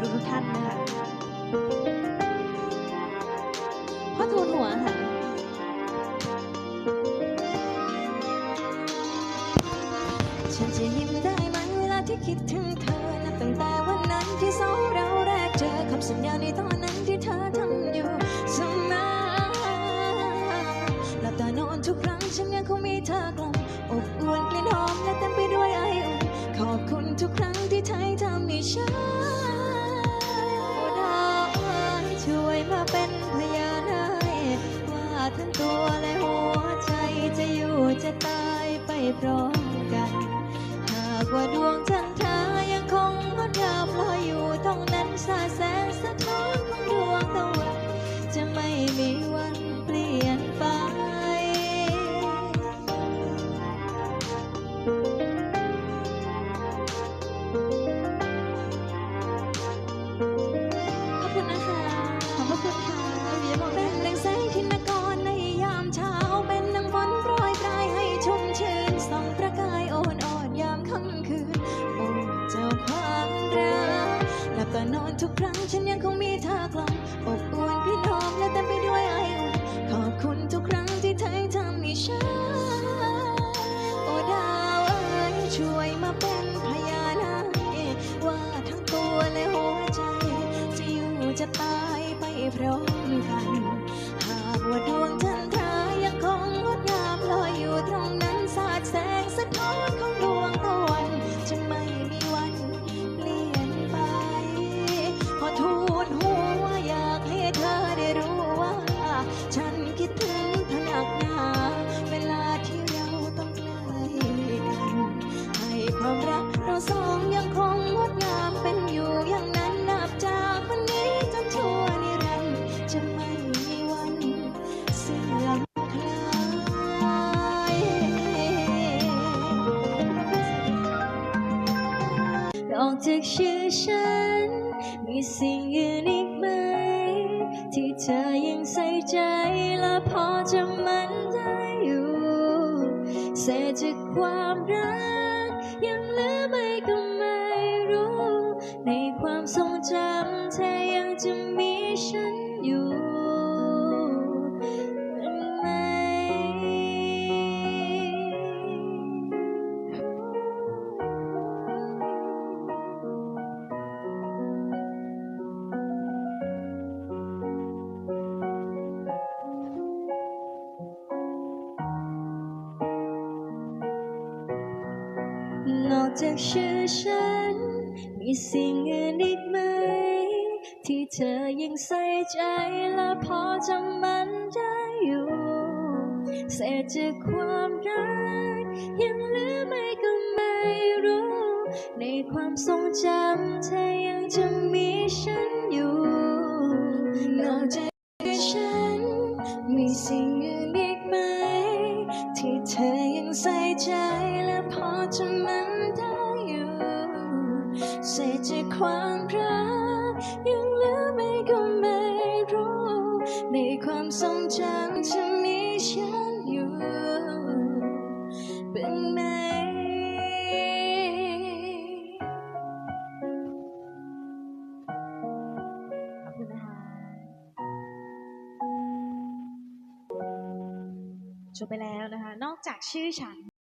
ทุกๆท่านนะคะพ่อทูลหัวค่ะฉันจะยิ้มได้ไหมเวลาที่คิดถึงเธอนับตั้งแต่วันนั้นที่สองเราแรกเจอคำสัญญาในตอนนั้นที่เธอทำอยู่เสมอหลับตานอนทุกครั้งฉันยังคงมีเธอกลับอบอวลกลิ่นหอมและเต็มไปด้วยไออุ่นขอบคุณทุกครั้งที่เธอทำให้ฉัน พร้อมกัน หากว่าดว หลับตานอนทุกครั้งฉัน ออกจากชื่อฉัน มีสิ่งอื่นอีกไหม ที่เธอยังใส่ใจและพอจะมันได้อยู่เศษจากความรักยัง อกจากชื่อฉัน มีสิ่งอื่นอีกไหม ที่เธอยังใส่ใจและพอจำมันได้อยู่ เศษจากความรัก ยังเหลือไหมก็ไม่รู้ ในความทรงจำเธอยังจะมีฉันอยู่นอกจาก พอจะมันได้อยู่เศษจากความรักยังเหลือไม่ก็ไม่รู้ ในความทรงจำจะมีฉันอยู่เป็นไหมขอบคุณนจบไปแล้วนะคะ นอกจากชื่อฉัน